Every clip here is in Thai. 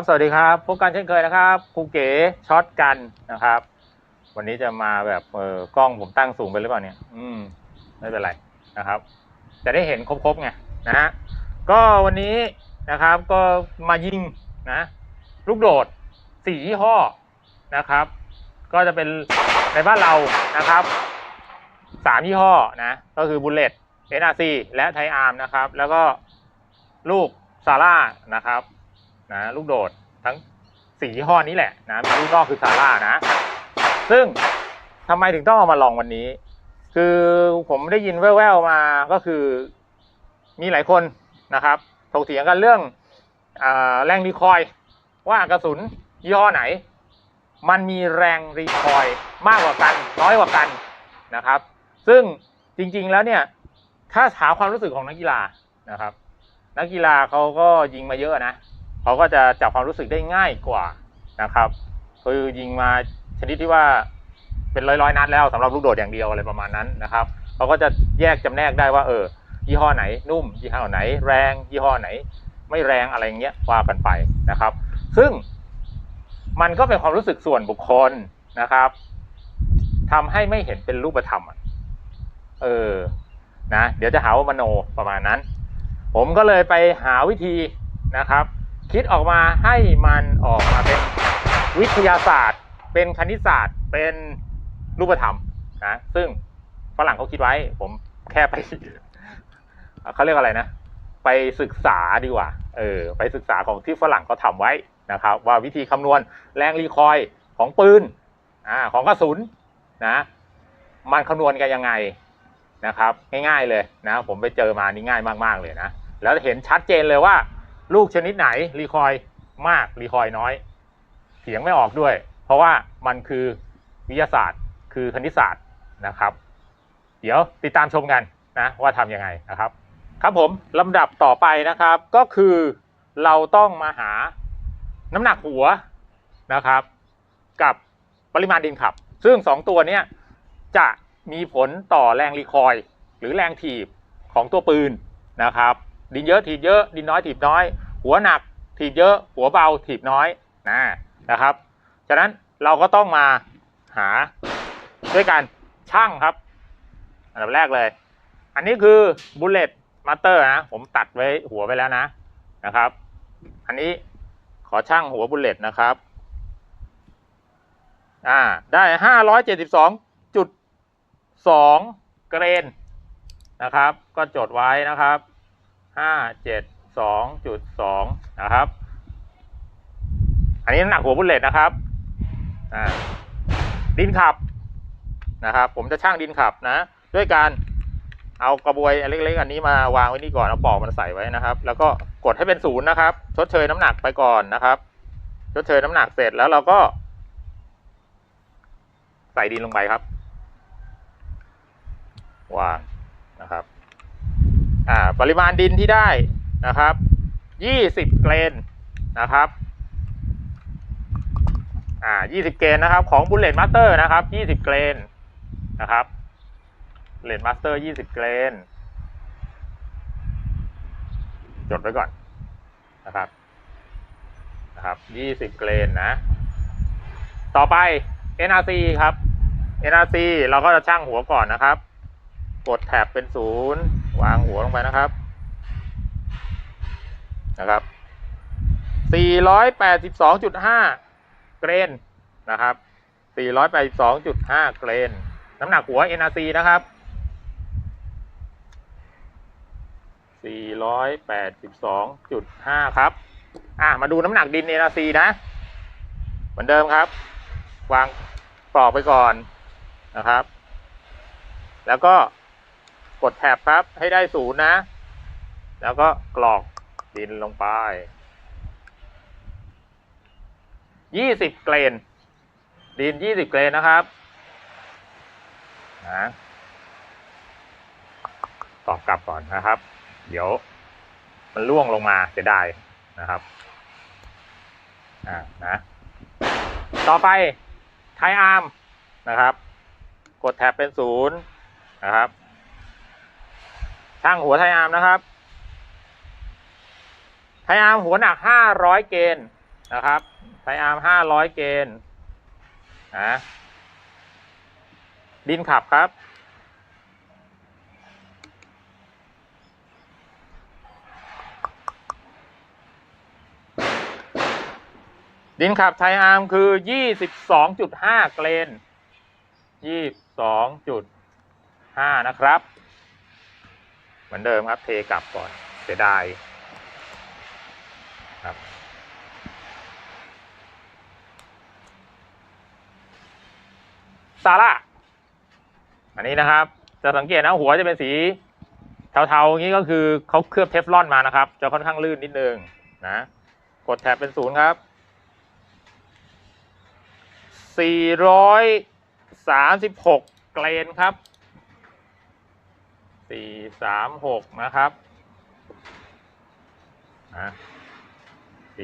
ับสวัสดีครับ พบกันเช่นเคยนะครับครูเก๋ช็อตกันนะครับ วันนี้จะมาแบบเออกล้องผมตั้งสูงไปหรือเปล่าเนี่ย อืม ไม่เป็นไรนะครับ จะได้เห็นครบๆไงนะฮะ ก็วันนี้นะครับ ก็มายิงนะ ลูกโดดสี่ยี่ห้อนะครับ ก็จะเป็นในบ้านเรานะครับสามยี่ห้อนะ ก็คือบุลเลตเอ NRC และไทอาร์มนะครับ แล้วก็ลูกซาร่านะครับ นะลูกโดดทั้งสี่ยี่ห้อนี้แหละนะมีลูกนอกคือซาร่านะ ซึ่งทำไมถึงต้องเอามาลองวันนี้ คือผมได้ยินแว่วๆมาก็คือ มีหลายคนนะครับถกเถียงกันเรื่องอแรงรีคอยว่ากระสุนยี่ห้อไหน มันมีแรงรีคอยมากกว่ากัน น้อยกว่ากันนะครับ ซึ่งจริงๆแล้วเนี่ย ถ้าถามความรู้สึกของนักกีฬานะครับ นักกีฬาเขาก็ยิงมาเยอะนะ เขาก็จะจับความรู้สึกได้ง่ายกว่านะครับ คือยิงมาชนิดที่ว่าเป็นร้อยๆนัดแล้วสำหรับลูกโดดอย่างเดียวอะไรประมาณนั้นนะครับเขาก็จะแยกจำแนกได้ว่า เออ ยี่ห้อไหนนุ่ม ยี่ห้อไหน แรง ยี่ห้อไหน ไม่แรงอะไรเงี้ยว่ากันไปนะครับ ซึ่งมันก็เป็นความรู้สึกส่วนบุคคลนะครับทำให้ไม่เห็นเป็นรูปธรรมเออนะเดี๋ยวจะหาว่ามโนประมาณนั้น ผมก็เลยไปหาวิธีนะครับ คิดออกมาให้มันออกมาเป็นวิทยาศาสตร์ เป็นคณิตศาสตร์ เป็นรูปธรรมนะซึ่งฝรั่งเขาคิดไว้ ผมแค่ไปเขาเรียกอะไรนะ ไปศึกษาดีกว่าเออไปศึกษาของที่ฝรั่งเขาทำไว้นะครับ ว่าวิธีคำนวณแรงรีคอยของปืนอ่าของกระสุนนะมันคำนวณกันยังไงนะครับ ง่ายๆเลยนะ ผมไปเจอมานี่ง่ายมากๆเลยนะ แล้วเห็นชัดเจนเลยว่า ลูกชนิดไหนรีคอยล์มากรีคอยล์น้อย เถียงไม่ออกด้วย เพราะว่ามันคือวิทยาศาสตร์ คือคณิตศาสตร์นะครับ เดี๋ยวติดตามชมกันนะว่าทำยังไงนะครับ ครับผมลำดับต่อไปนะครับ ก็คือเราต้องมาหาน้ำหนักหัวนะครับ กับปริมาณดินขับ ซึ่งสองตัวนี้จะมีผลต่อแรงรีคอยล์หรือแรงถีบของตัวปืนนะครับ ดินเยอะถีบเยอะ ดินน้อยถีบน้อย หัวหนักถีบเยอะ หัวเบาถีบน้อยนะนะครับ ฉะนั้นเราก็ต้องมาหาด้วยการช่างครับ อันดับแรกเลย อันนี้คือบุลเลตมาสเตอร์นะ ผมตัดไว้หัวไปแล้วนะนะครับ อันนี้ขอช่างหัวบุลเลตนะครับ อ่า ได้ห้าร้อยเจ็ดสิบสองจุดสองเกรนนะครับ ก็จดไว้นะครับ ห้าเจ็ดสองจุดสองนะครับ อันนี้น้ำหนักหัวบุลเลตนะครับดินขับนะครับ ผมจะช่างดินขับนะ ด้วยการเอากระบวยเล็กๆอันนี้มาวางไว้นี่ก่อนเอาปอกมันใส่ไว้นะครับ แล้วก็กดให้เป็นศูนย์นะครับ ชดเชยน้ำหนักไปก่อนนะครับ ชดเชยน้ำหนักเสร็จแล้วเราก็ ใส่ดินลงไปครับวางนะครับ อ่าปริมาณดินที่ได้นะครับยี่สิบเกรนนะครับอ่ายี่สิบเกรนนะครับ ของบุลเลตมาสเตอร์นะครับยี่สิบเกรนนะครับเลนมาสเตอร์ยี่สิบเกรนจดไว้ก่อนนะครับนะครับยี่สิบเกรนนะ ต่อไป NRC ครับ NRC เราก็จะช่างหัวก่อนนะครับ กดแท็บเป็นศูนย์ วางหัวลงไปนะครับนะครับ482.5 เกรนนะครับ482.5 เกรน น้ำหนักหัว NRC นะครับ482.5 ครับ อะ มาดูน้ำหนักดิน NRC นะ เหมือนเดิมครับ วางปลอกไปก่อนนะครับ แล้วก็ กดแท็บครับ ให้ได้ศูนย์นะ แล้วก็กรอกดินลงไปยี่สิบเกรน ดินยี่สิบเกรนนะครับนะตอบกลับก่อนนะครับ เดี๋ยว มันล่วงลงมาเสียดายนะครับอ่านะ ต่อไปไทอาร์มนะครับ กดแท็บเป็นศูนย์นะครับ ช่างหัวไทอาร์มนะครับ ไทอาร์มหัวหนักห้าร้อยเกนนะครับ ไทอาร์มห้าร้อยเกนนะดินขับครับ ดินขับไทยอาร์มคือยี่สิบสองจุดห้าเกรนยี่สองจุดห้านะครับ เหมือนเดิมครับเทกลับก่อนเสียดายครับ ซาร่าอันนี้นะครับ จะสังเกตนะหัวจะเป็นสีเทาๆอย่างนี้ก็คือเขาเคลือบเทฟลอนมานะครับ จะค่อนข้างลื่นนิดนึงนะ กดแท็บเป็นศูนย์ครับ 436 เกรนครับ 436นะครับนะ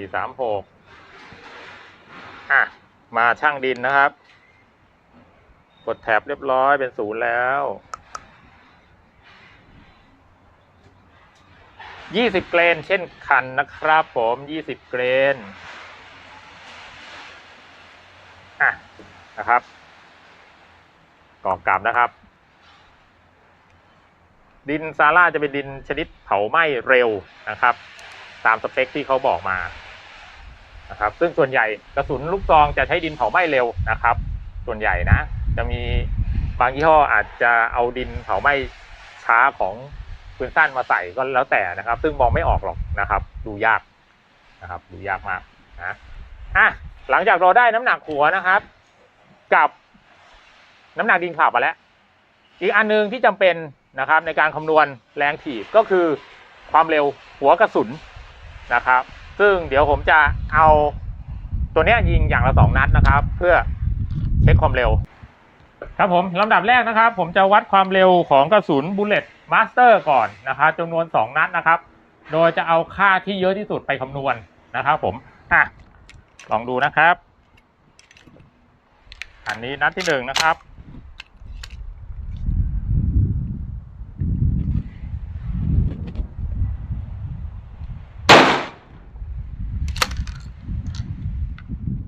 436อะ มาช่างดินนะครับ กดแท็บเรียบร้อยเป็นศูนย์แล้ว20เกรนเช่นกันนะครับผม20เกรนอะนะครับกรอกกลับนะครับ ดินซาร่าจะเป็นดินชนิดเผาไหม้เร็วนะครับ ตามสเปคที่เขาบอกมานะครับ ซึ่งส่วนใหญ่กระสุนลูกซองจะใช้ดินเผาไหม้เร็วนะครับ ส่วนใหญ่นะ จะมีบางยี่ห้ออาจจะเอาดินเผาไหม้ช้าของปืนสั้นมาใส่ก็แล้วแต่นะครับ ซึ่งมองไม่ออกหรอกนะครับ ดูยากนะครับ ดูยากมากนะอะหลังจากเราได้น้ำหนักหัวนะครับ กับน้ำหนักดินขับมาแล้ว อีกอันหนึงที่จำเป็น นะครับในการคำนวณแรงถีบก็คือความเร็วหัวกระสุนนะครับ ซึ่งเดี๋ยวผมจะเอาตัวนี้ยิงอย่างละสองนัดนะครับ เพื่อเช็คความเร็ว ครับผมลำดับแรกนะครับ ผมจะวัดความเร็วของกระสุนบุลเลตมาสเตอร์ก่อนนะครับจำนวนสองนัดนะครับ โดยจะเอาค่าที่เยอะที่สุดไปคำนวณนะครับผมอะลองดูนะครับ อันนี้นัดที่หนึ่งนะครับ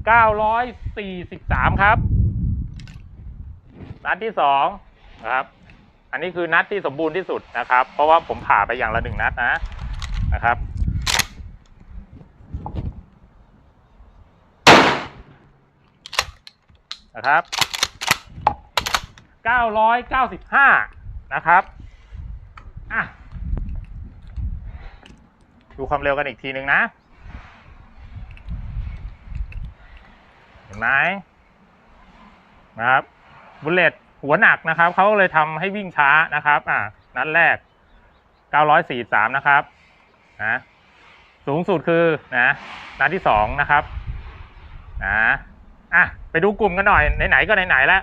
เก้าร้อยสี่สิบสามครับ นัดที่สองนะครับ อันนี้คือนัดที่สมบูรณ์ที่สุดนะครับ เพราะว่าผมผ่าไปอย่างละหนึ่งนัดนะนะครับ นะครับ 995 นะครับ อะ ดูความเร็วกันอีกทีหนึ่งนะ เห็น ไหมนะครับบุลเลตหัวหนักนะครับเขาเลยทำให้วิ่งช้านะครับอะนัดแรก 943 นะครับนะสูงสุดคือนะนัดที่สองนะครับนะอะไปดูกลุ่มกันหน่อย ไหนๆก็ไหนๆแล้ว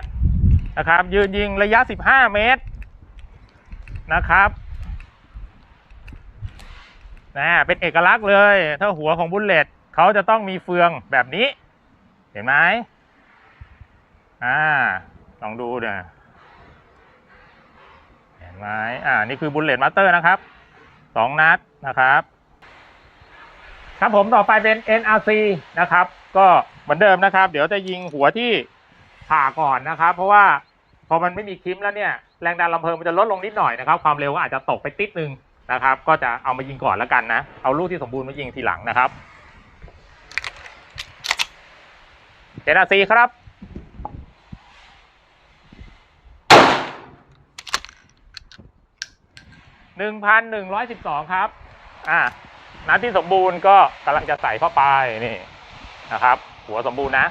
นะครับ ยืนยิงระยะ 15 เมตรนะครับนะเป็นเอกลักษณ์เลย ถ้าหัวของบุลเลตเขาจะต้องมีเฟืองแบบนี้ เห็นไหมอ่า ลองดูเนี่ยเห็นไหมอ่า นี่คือบุลเลตมาสเตอร์นะครับสองนัดนะครับ ครับผมต่อไปเป็น NRC นะครับ ก็เหมือนเดิมนะครับ เดี๋ยวจะยิงหัวที่ผ่าก่อนนะครับ เพราะว่าพอมันไม่มีคลิมแล้วเนี่ยแรงดันลำเพลิงมันจะลดลงนิดหน่อยนะครับ ความเร็วก็อาจจะตกไปติดนึงนะครับ ก็จะเอามายิงก่อนแล้วกันนะ เอาลูกที่สมบูรณ์มายิงทีหลังนะครับ NRC ครับ หนึ่งพันหนึ่งร้อยสิบสองครับ อ่านัดที่สมบูรณ์ก็กำลังจะใส่เข้าไปนี่นะครับ หัวสมบูรณ์นะ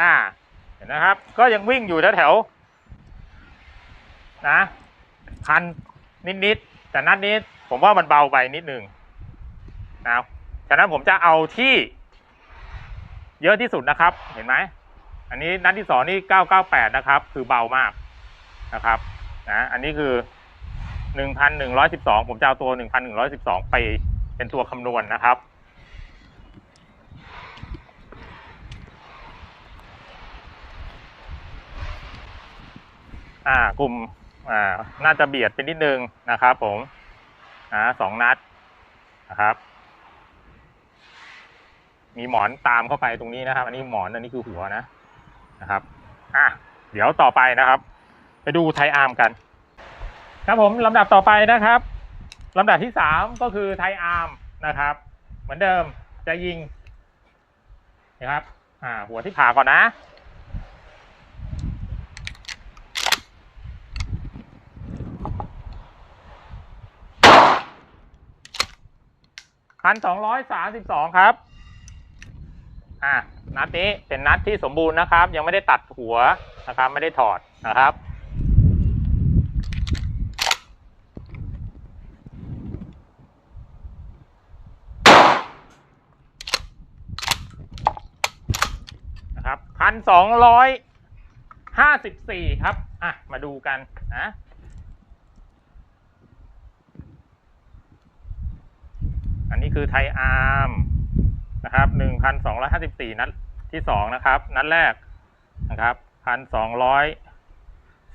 อ่า เห็นนะครับ ก็ยังวิ่งอยู่แถวๆ นะพันนิดๆแต่นัดนี้ผมว่ามันเบาไปนิดนึงนะฉะนั้นผมจะเอาที่ เยอะที่สุดนะครับ เห็นไหมอันนี้นัดที่สองนี่เก้าเก้าแปดนะครับ คือเบามากนะครับนะอันนี้คือหนึ่งพันหนึ่งร้อยสิบสองผมจะเอาตัวหนึ่งพันหนึ่งร้อยสิบสองไปเป็นตัวคำนวณนะครับอ่ากลุ่ม อ่าน่าจะเบียดไปนิดนึงนะครับผมอ่าสองนัดนะครับ มีหมอนตามเข้าไปตรงนี้นะครับ อันนี้หมอนอันนี้คือหัวนะนะครับอะเดี๋ยวต่อไปนะครับ ไปดูไทอาร์มกัน ครับผมลำดับต่อไปนะครับลำดับที่สามก็คือไทอาร์มนะครับ เหมือนเดิมจะยิงนะครับ อ่า หัวที่ผ่าก่อนนะ พันสองร้อยสามสิบสองครับ อะนัดนี้เป็นนัดที่สมบูรณ์นะครับ ยังไม่ได้ตัดหัวนะครับ ไม่ได้ถอดนะครับนะครับพันสองร้อยห้าสิบสี่ครับ อะ มาดูกันนะ อันนี้คือไทอาร์มนะครับหนึ่งพันสองร้อยห้าสิบสี่นัดที่สองนะครับ นัดแรกนะครับพันสองร้อย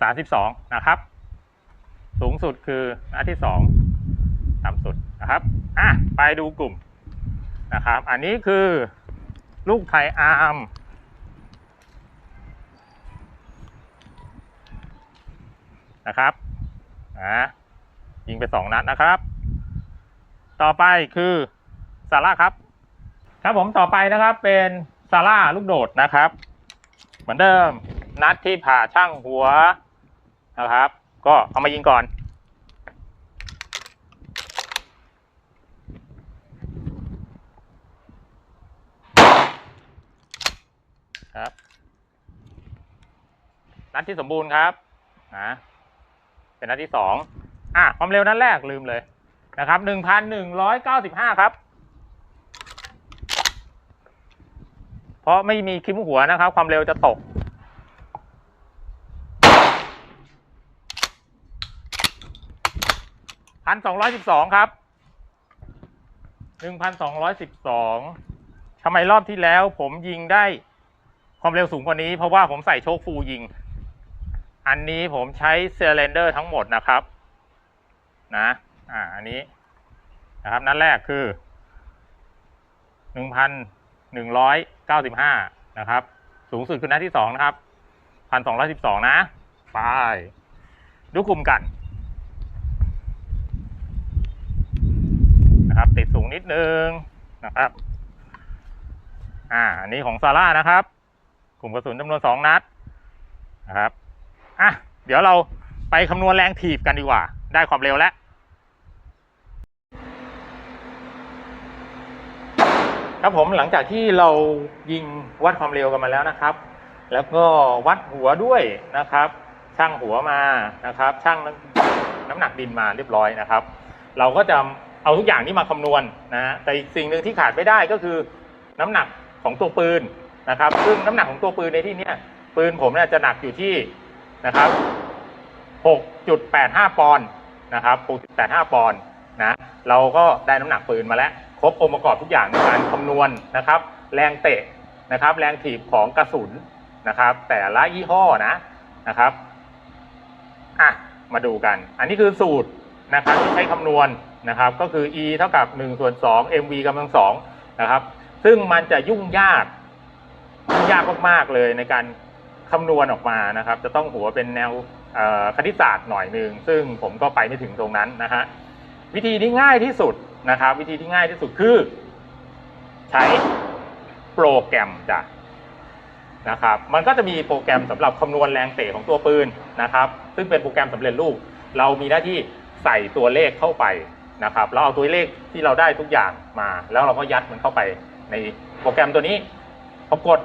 สามสิบสองนะครับ สูงสุดคือนัดที่สองต่ำสุดนะครับอะไปดูกลุ่มนะครับ อันนี้คือลูกไทอาร์มนะครับอ่ายิงไปสองนัดนะครับ ต่อไปคือซาร่าครับ ครับผมต่อไปนะครับเป็นซาร่าลูกโดดนะครับ เหมือนเดิมนัดที่ผ่าช่างหัวนะครับ ก็เอามายิงก่อน ครับ นัดที่สมบูรณ์ครับนะเป็นนัดที่สองอะความเร็วนัดแรกลืมเลย นะครับหนึ่งพันหนึ่งร้อยเก้าสิบห้าครับ เพราะไม่มีคิมหัวนะครับ ความเร็วจะตก พันสองร้อยสิบสองครับหนึ่งพันสองร้อยสิบสองทำไมรอบที่แล้วผมยิงได้ความเร็วสูงกว่านี้ เพราะว่าผมใส่โชคฟูยิง อันนี้ผมใช้เซเลนเดอร์ทั้งหมดนะครับ นะ อ่าอันนี้นะครับ นัดแรกคือหนึ่งพันหนึ่งร้อยเก้าสิบห้านะครับ สูงสุดคือนัดที่สองนะครับพันสองร้อยสิบสองนะไปดูกลุ่มกันนะครับ ติดสูงนิดนึงนะครับ อ่าอันนี้ของซาร่านะครับ กลุ่มกระสุนจำนวนสองนัดนะครับอะเดี๋ยวเราไปคำนวณแรงถีบกันดีกว่า ได้ความเร็วแล้ว ครับผมหลังจากที่เรายิงวัดความเร็วกันมาแล้วนะครับ แล้วก็วัดหัวด้วยนะครับ ช่างหัวมานะครับช่างน้ำหนักดินมาเรียบร้อยนะครับ เราก็จะเอาทุกอย่างนี้มาคำนวณนะฮะแต่อีกสิ่งหนึ่งที่ขาดไม่ได้ก็คือน้ำหนักของตัวปืนนะครับ ซึ่งน้ำหนักของตัวปืนในที่นี้ปืนผมเนี่ยจะหนักอยู่ที่นะครับ6.85 ปอนด์นะครับ6.85 ปอนด์นะ เราก็ได้น้ำหนักปืนมาแล้ว ครบองค์ประกอบทุกอย่างในการคำนวณนะครับ แรงเตะนะครับ แรงถีบของกระสุนนะครับ แต่ละยี่ห้อนะนะครับอะมาดูกัน อันนี้คือสูตรนะครับที่ใช้คำนวณนะครับ ก็คือ e เท่ากับ1ส่วน2 mv กำลังสองนะครับ ซึ่งมันจะยุ่งยากยุ่งยากมากๆเลยในการคำนวณออกมานะครับ จะต้องหัวเป็นแนวคณิตศาสตร์หน่อยหนึ่งซึ่งผมก็ไปไม่ถึงตรงนั้นนะฮะวิธีที่ง่ายที่สุด นะครับ วิธีที่ง่ายที่สุดคือ ใช้โปรแกรมจ้ะนะครับ มันก็จะมีโปรแกรมสำหรับคำนวณแรงเตะของตัวปืนนะครับ ซึ่งเป็นโปรแกรมสำเร็จรูป เรามีหน้าที่ใส่ตัวเลขเข้าไปนะครับเราเอาตัวเลขที่เราได้ทุกอย่างมา แล้วเราก็ยัดมันเข้าไปในโปรแกรมตัวนี้พอกด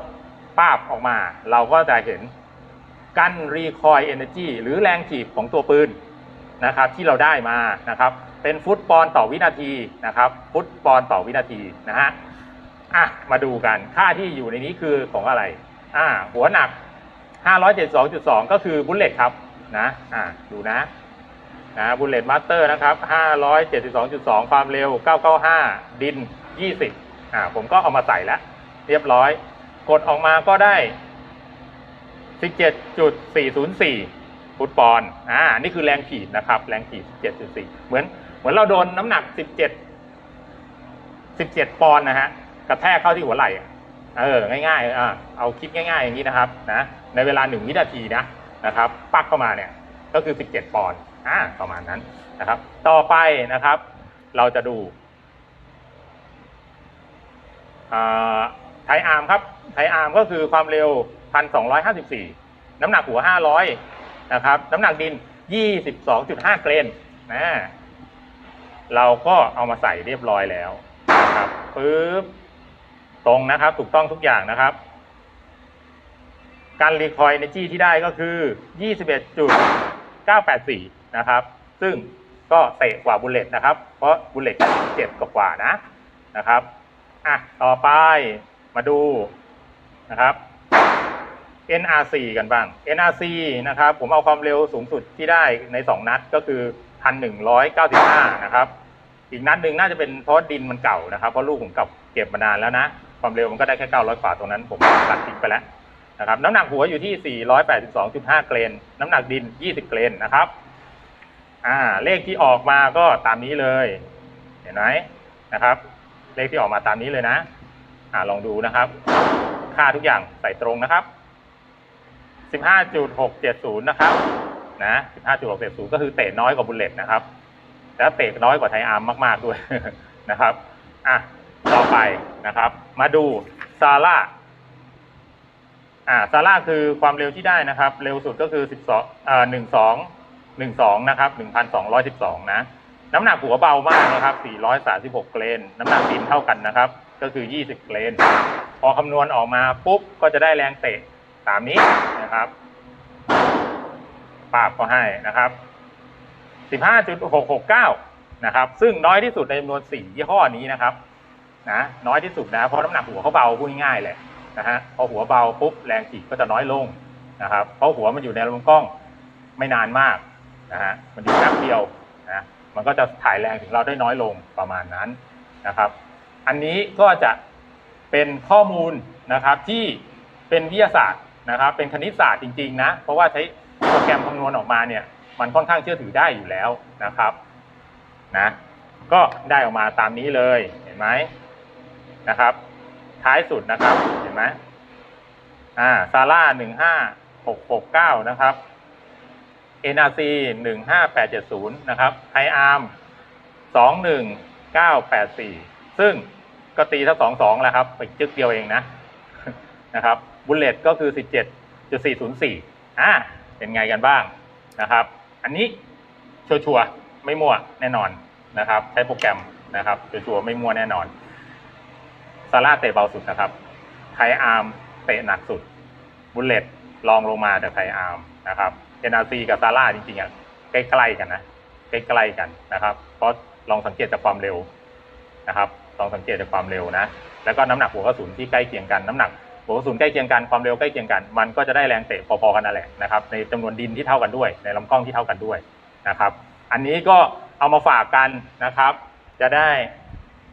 ป้าบออกมา เราก็จะเห็นกั้นรีคอยเอเนจีหรือแรงถีบของตัวปืน นะครับที่เราได้มานะครับเป็นฟุตปอนต่อวินาทีนะครับฟุตปอนต่อวินาทีนะฮะอะมาดูกันค่าที่อยู่ในนี้คือของอะไรอ่าหัวหนัก 572.2 ก็คือบุลเลตครับนะอ่าดูนะนะบุลเลตมาสเตอร์นะครับ572.2 ความเร็ว 995 ดิน 20อ่าผมก็เอามาใส่แล้ว เรียบร้อย กดออกมาก็ได้ 17.404 ฟุตปอนอ่านี่คือแรงขีดนะครับ แรงขีด17.4 เหมือนเหมือนเราโดนน้ำหนัก 17 17 ปอนด์นะฮะกระแทกเข้าที่หัวไหล่เออง่ายๆอ่าเอาคิดง่ายๆอย่างนี้นะครับนะในเวลา 1 วินาทีนะนะครับ ปักเข้ามาเนี่ยก็คือ 17 ปอนด์อ่าประมาณนั้นนะครับ ต่อไปนะครับ เราจะดูไทยอาร์มครับไทยอาร์มก็คือความเร็ว 1,254 น้ำหนักหัว 500 นะครับน้ำหนักดิน 22.5 เกรนนะเราก็เอามาใส่เรียบร้อยแล้วนะครับปึ๊บตรงนะครับถูกต้องทุกอย่างนะครับ การรีคอยในจี้ที่ได้ก็คือ 21.984 นะครับ ซึ่งก็เตะกว่าบุลเลตนะครับ เพราะบุลเลตเจ็ดกว่านะนะครับอะต่อไปมาดูนะครับ NRC กันบ้าง NRC นะครับผมเอาความเร็วสูงสุดที่ได้ใน 2 นัดก็คือ 1,195 นะครับ อีกนัดหนึ่งน่าจะเป็นเพราะดินมันเก่านะครับ เพราะลูกผมเก่าเก็บมานานแล้วนะ ความเร็วมันก็ได้แค่ 900กว่าตรงนั้น ผมตัดทิ้งไปแล้วนะครับ น้ำหนักหัวอยู่ที่ 482.5 เกรน น้ำหนักดิน 20 เกรนนะครับอ่าเลขที่ออกมาก็ตามนี้เลย เห็นไหมนะครับ เลขที่ออกมาตามนี้เลยนะอ่าลองดูนะครับ ค่าทุกอย่างใส่ตรงนะครับ 15.670 นะครับนะ15.670 ก็คือเตะน้อยกว่าบุลเลตนะครับ แล้วเตะน้อยกว่าไทอาร์มมากๆด้วยนะครับอะต่อไปนะครับ มาดูซาร่าอ่าซาร่าคือความเร็วที่ได้นะครับ เร็วสุดก็คือ 12อ่า12 12นะครับ1,212นะน้ำหนักหัวเบามากนะครับ 436 เกรน น้ำหนักดินเท่ากันนะครับ ก็คือ 20 เกรน พอคำนวณออกมาปุ๊บ ก็จะได้แรงเตะ ตามนี้นะครับปาบก็ให้นะครับ 15.669 นะครับ ซึ่งน้อยที่สุดในจำนวน 4 ยี่ห้อนี้นะครับ นะน้อยที่สุดนะเพราะน้ำหนักหัวเขาเบาพูดง่ายๆเลยนะฮะพอหัวเบาปุ๊บแรงขีดก็จะน้อยลงนะครับเพราะหัวมันอยู่ในลำกล้องไม่นานมากนะฮะมันอยู่แป๊บเดียวนะมันก็จะถ่ายแรงถึงเราได้น้อยลงประมาณนั้นนะครับ อันนี้ก็จะเป็นข้อมูลนะครับที่เป็นวิทยาศาสตร์ นะครับเป็นคณิตศาสตร์จริงๆนะเพราะว่าใช้โปรแกรมคำนวณออกมาเนี่ยมันค่อนข้างเชื่อถือได้อยู่แล้วนะครับนะก็ได้ออกมาตามนี้เลยเห็นไหมนะครับ ท้ายสุดนะครับเห็นไหมอ่าซาร่าหนึ่งห้าหกหกเก้านะครับ NRC หนึ่งห้าแปดเจ็ดศูนย์นะครับไฮอาร์มสองหนึ่งเก้าแปดสี่ซึ่งก็ตีทั้งสองสองแล้วครับไปจึกเดียวเองนะนะครับ บุลเลตก็คือสิบเจ็ดจุดสี่ศูนย์สี่อ่าเป็นไงกันบ้างนะครับ อันนี้ชัวร์ๆไม่มั่วแน่นอนนะครับ ใช้โปรแกรมนะครับชัวร์ๆไม่มั่วแน่นอนซาร่าเตะเบาสุดนะครับไทอาร์มเตะหนักสุดบุลเลตลองลงมาจากไทอาร์มนะครับ NRC กับซาร่าจริงๆอะใกล้ๆกันนะใกล้ๆกันนะครับเพราะลองสังเกตจากความเร็วนะครับลองสังเกตจากความเร็วนะ แล้วก็น้ำหนักหัวกระสุนที่ใกล้เคียงกันน้ำหนัก หัวกระสุนใกล้เคียงกันความเร็วใกล้เคียงกัน มันก็จะได้แรงเตะพอๆกันนั่นแหละนะครับในจำนวนดินที่เท่ากันด้วย ในลำกล้องที่เท่ากันด้วยนะครับ อันนี้ก็เอามาฝากกันนะครับ จะได้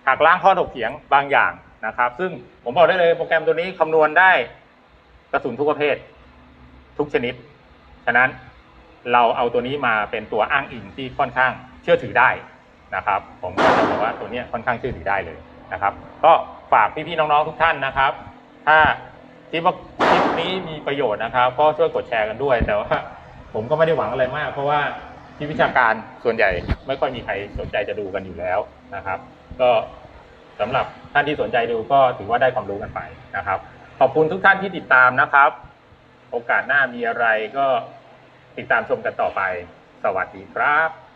หักล้างข้อถกเถียงบางอย่างนะครับ ซึ่งผมบอกได้เลยโปรแกรมตัวนี้คำนวณได้กระสุนทุกประเภท ทุกชนิด ฉะนั้นเราเอาตัวนี้มาเป็นตัวอ้างอิงที่ค่อนข้างเชื่อถือได้นะครับ ผมก็จะบอกว่าตัวนี้ค่อนข้างเชื่อถือได้เลยนะครับ ก็ฝากพี่ๆน้องๆทุกท่านนะครับ ถ้าคิดว่าคลิปนี้มีประโยชน์นะครับ ก็ช่วยกดแชร์กันด้วย แต่ว่าผมก็ไม่ได้หวังอะไรมาก เพราะว่าที่วิชาการส่วนใหญ่ไม่ค่อยมีใครสนใจจะดูกันอยู่แล้วนะครับ ก็สำหรับท่านที่สนใจดูก็ถือว่าได้ความรู้กันไปนะครับ ขอบคุณทุกท่านที่ติดตามนะครับ โอกาสหน้ามีอะไรก็ติดตามชมกันต่อไป สวัสดีครับ